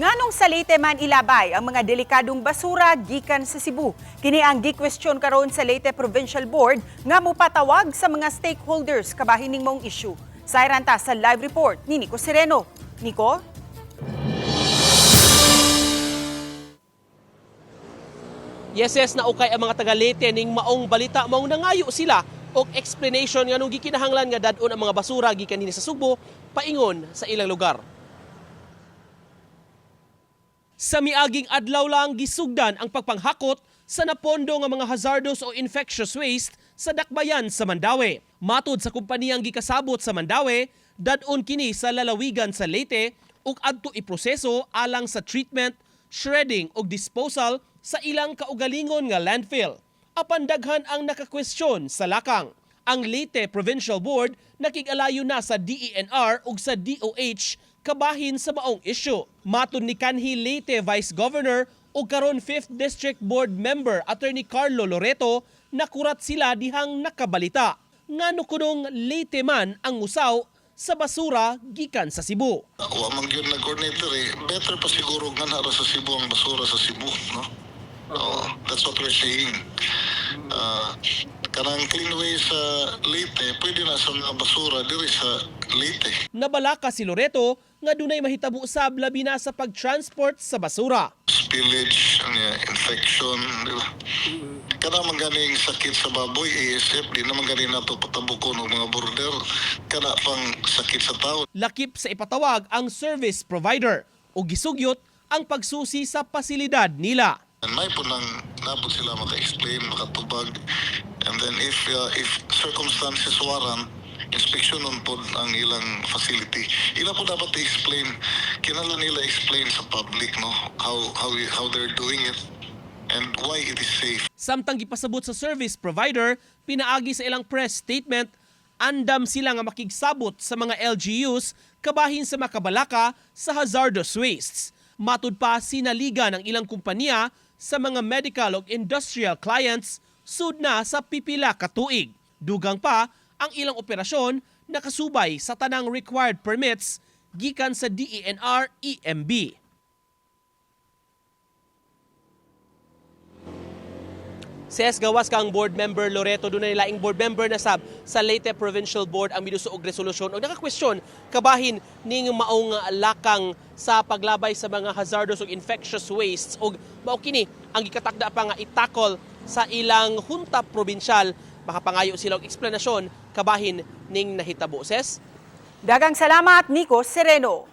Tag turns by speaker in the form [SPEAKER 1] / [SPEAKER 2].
[SPEAKER 1] Nganong sa Leyte man ilabay ang mga delikadong basura gikan sa Cebu. Kini ang gi-question karon sa Leyte Provincial Board nga mupatawag sa mga stakeholders kabahin ning mong issue. Sayran ta sa live report ni Nico Sereno. Nico?
[SPEAKER 2] Yes, yes, naukay ang mga taga Leyte ning maong balita maong nangayo sila og explanation nga nung gikinahanglan nga dadon ang mga basura gikan dinhi sa Subo paingon sa ilang lugar. Sa miaging adlaw lang gisugdan ang pagpanghakot sa napondo nga mga hazardous o infectious waste sa dakbayan sa Mandawi. Matod sa kumpaniyang gikasabot sa Mandawi, dadon kini sa lalawigan sa Leyte ug adto iproseso alang sa treatment, shredding ug disposal sa ilang kaugalingon nga landfill. Apan daghan ang nakakwestiyon sa lakang. Ang Leyte Provincial Board nakig-alayo na sa DENR ug sa DOH kabahin sa maong issue. Matun ni kanhi Leyte Vice Governor ug karon 5th District Board Member Attorney Carlo Loreto nakurat sila dihang nakabalita. Ngano kunong Leyte man ang usaw sa basura gikan sa Cebu.
[SPEAKER 3] Wa man gyud na coordinator eh. Better pa siguro nga nara sa Cebu ang basura sa Cebu, no? Oo, that's what we're saying. Uh, kanang cleanway sa Leyte, pwede na sa mga basura diri sa Leyte.
[SPEAKER 2] Nabalaka si Loreto nga dunay mahitabo sab labi na sa pagtransport sa basura.
[SPEAKER 3] Spillage, infection, di ba? Kana man ganing sakit sa baboy, ASF, di naman ganing nato patabukon ng mga border. Kana pang sakit sa tao.
[SPEAKER 2] lakip sa ipatawag ang service provider o gisugyot ang pagsusi sa pasilidad nila.
[SPEAKER 3] May po nang nabot sila maka-explain, makatubag. And then if uh, if circumstances warrant, inspection nun po ang ilang facility. Ila po dapat i-explain, kinala nila explain sa public no how how how they're doing it and why it is safe.
[SPEAKER 2] Samtang gipasabot sa service provider, pinaagi sa ilang press statement, andam sila nga makigsabot sa mga LGUs kabahin sa makabalaka sa hazardous wastes. Matud pa sinaligan ng ilang kumpanya sa mga medical o industrial clients sud na sa pipila ka tuig. Dugang pa ang ilang operasyon nakasubay sa tanang required permits gikan sa DENR EMB. Ses gawas kang board member Loreto na laing board member na sab sa Leyte Provincial Board ang miduso og resolusyon. Og naka-question kabahin ning maong lakang sa paglabay sa mga hazardous ug infectious wastes. Og mao kini ang gikatakda pa nga itakol sa ilang hunta probinsyal. Makapangayo sila og eksplanasyon kabahin ning nahitabo. Ses
[SPEAKER 1] Dagang salamat, Nico Sereno.